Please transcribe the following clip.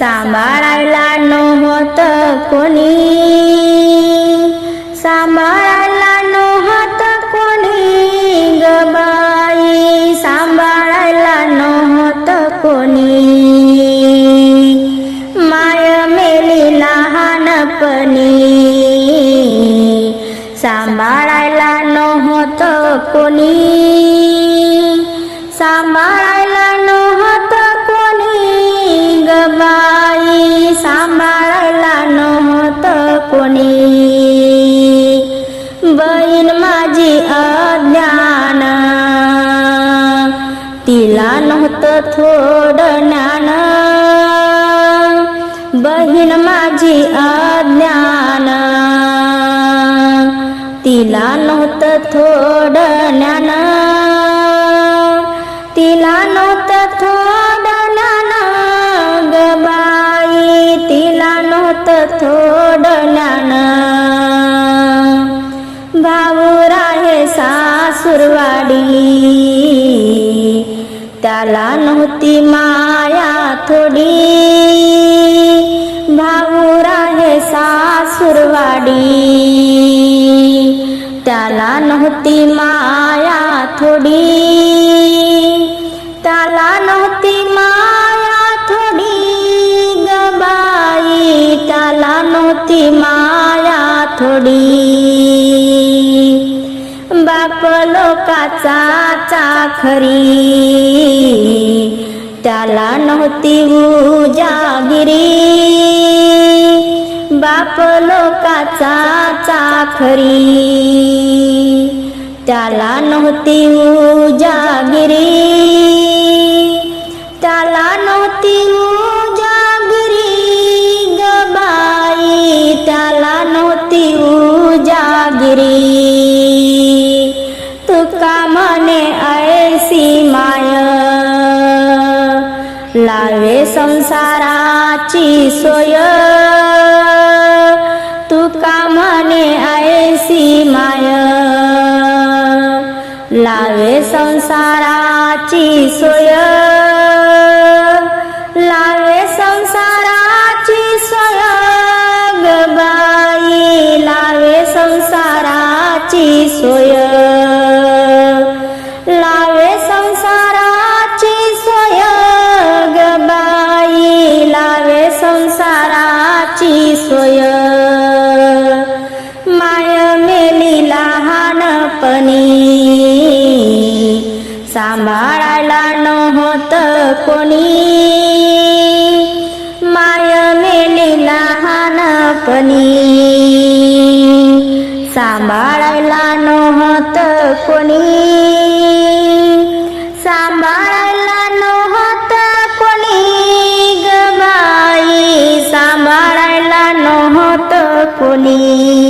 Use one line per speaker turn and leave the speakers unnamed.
सांभाळायला नव्हत कोणी. सांभाळायला नव्हत कोणी गबाई सांभाळायला नव्हत कोणी. माय मेली लहानपणी. सांभाळायला नव्हत कोणी. अज्ञान. तिला नव्हतं थोडं ज्ञान. बहीण माझी अज्ञान. तिला नव्हतं थोडं ज्ञान. तिला नव्हतं थोडं ज्ञान. गबाई तिला नव्हतं थोडं सुरवाडी त्याला नव्हती माया थोडी. भाऊरा हे सासुरवाडी. त्याला नव्हती माया थोडी. त्याला नव्हती माया थोडी. गबाई त्याला नव्हती माया थोडी. बाप लोकाचा चाखरी. त्याला नव्हती उजागिरी. बाप लोकाचा चाखरी. त्याला नव्हती उजागिरी. त्याला नव्हती तुका म्हणे ऐसी माय? लावे संसाराची सोय. तुका मने ऐसी माय? लावे संसाराची सोय. संसाराची सोय. माय मेली लहानपणी सांभाळायला नव्हतं कोणी. माय मेली लहानपणी सांभाळायला नव्हतं कोणी. সকলে